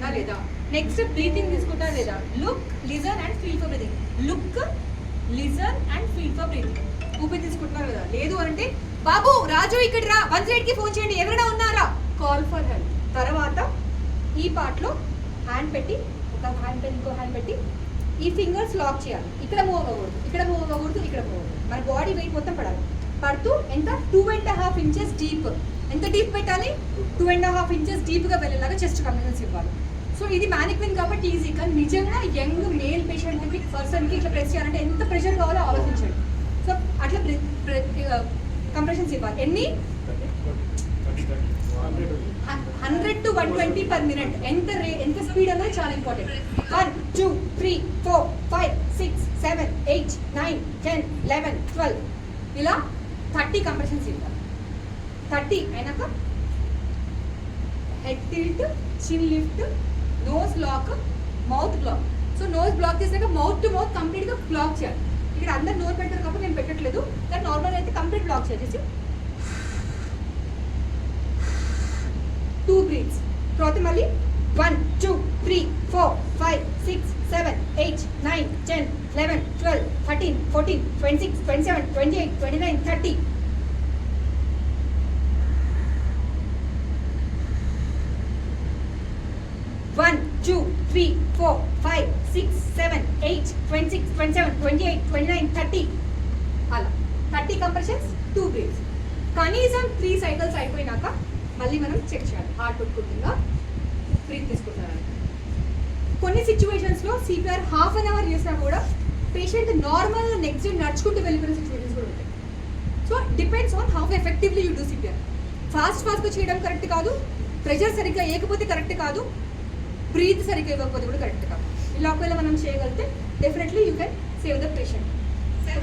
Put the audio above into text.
ఉందా లేదా? Next breathing తీసుకుంటా లేదా? Look listen and feel for breathing look listen and feel for breathing ఊపిరి తీసుకుంటున్నారు కదా? లేదు అంటే బాబు రాజు ఇక్కడ రా. వన్ సైడ్కి ఫోన్ చేయండి. ఎవరైనా ఉన్నారా? కాల్ ఫర్ హెల్ప్ తర్వాత ఈ పార్ట్లో హ్యాండ్ పెట్టి ఒక హ్యాండ్ పెట్టి ఇంకో హ్యాండ్ పెట్టి ఈ ఫింగర్స్ లాక్ చేయాలి. ఇక్కడ మూవ్ అవ్వకూడదు. ఇక్కడ మూవ్ అవ్వకూడదు. ఇక్కడ మూవ్ మన బాడీ వెయిట్ మొత్తం పడాలి. పడుతూ ఎంత? Two and half inches deep ఎంత డీప్ పెట్టాలి? టూ అండ్ హాఫ్ ఇంచెస్ డీప్గా వెళ్ళేలాగా చెస్ట్ కమ్యూనిస్ ఇవ్వాలి. సో ఇది మ్యానిక్విన్ కాబట్టి ఈజీ కానీ నిజంగా యంగ్ మేల్ పేషెంట్ పర్సన్కి ఇట్లా ప్రెస్ చేయాలంటే ఎంత ప్రెషర్ కావాలో ఆలోచించండి. సో అట్లా కంప్రెషన్స్ ఇవ్వాలి. ఎన్ని? Hundred to one twenty per minute ఎంత రే ఎంత స్పీడ్ అనేది చాలా important one two three four five six seven eight nine ten eleven twelve ఇలా థర్టీ కంప్రెషన్స్ ఇవ్వాలి. థర్టీ అయినాక head tilt chin lift nose block mouth block so nose block చేసాక mouth to mouth కంప్లీట్గా block చేయాలి. ఇక్కడ అందరు నోరు పెట్టారు కాబట్టి నేను పెట్టట్లేదు. కానీ నార్మల్ అయితే కంప్లీట్ బ్లాక్ చేసేసి టూ బ్రీత్స్ తర్వాత మళ్ళీ one two three four five six seven eight nine ten eleven twelve thirteen fourteen twenty six twenty seven twenty eight twenty nine thirty one two three four five six seven eight twenty six twenty seven twenty eight twenty nine thirty అలా. Thirty compressions two breaths కనీసం three cycles అయిపోయినాక మళ్ళీ మనం check చేయాలి. Heart కొట్టుకుంటుందా breath తీసుకుంటారని కొన్ని సిచ్యువేషన్స్లో CPR half an hour చేసినా కూడా పేషెంట్ నార్మల్ నెక్స్ట్ నడుచుకుంటూ వెళ్ళిపోయిన సిచ్యువేషన్స్ కూడా ఉంటాయి. So depends on how effectively you do CPR fast ఫాస్ట్గా చేయడం కరెక్ట్ కాదు. ప్రెషర్ సరిగ్గా వేయకపోతే కరెక్ట్ కాదు. బ్రీత్ సరిగ్గా ఇవ్వకపోతే కూడా కరెక్ట్ కాదు ఇలా ఒకవేళ మనం చేయగలిగితే definitely you can save the patient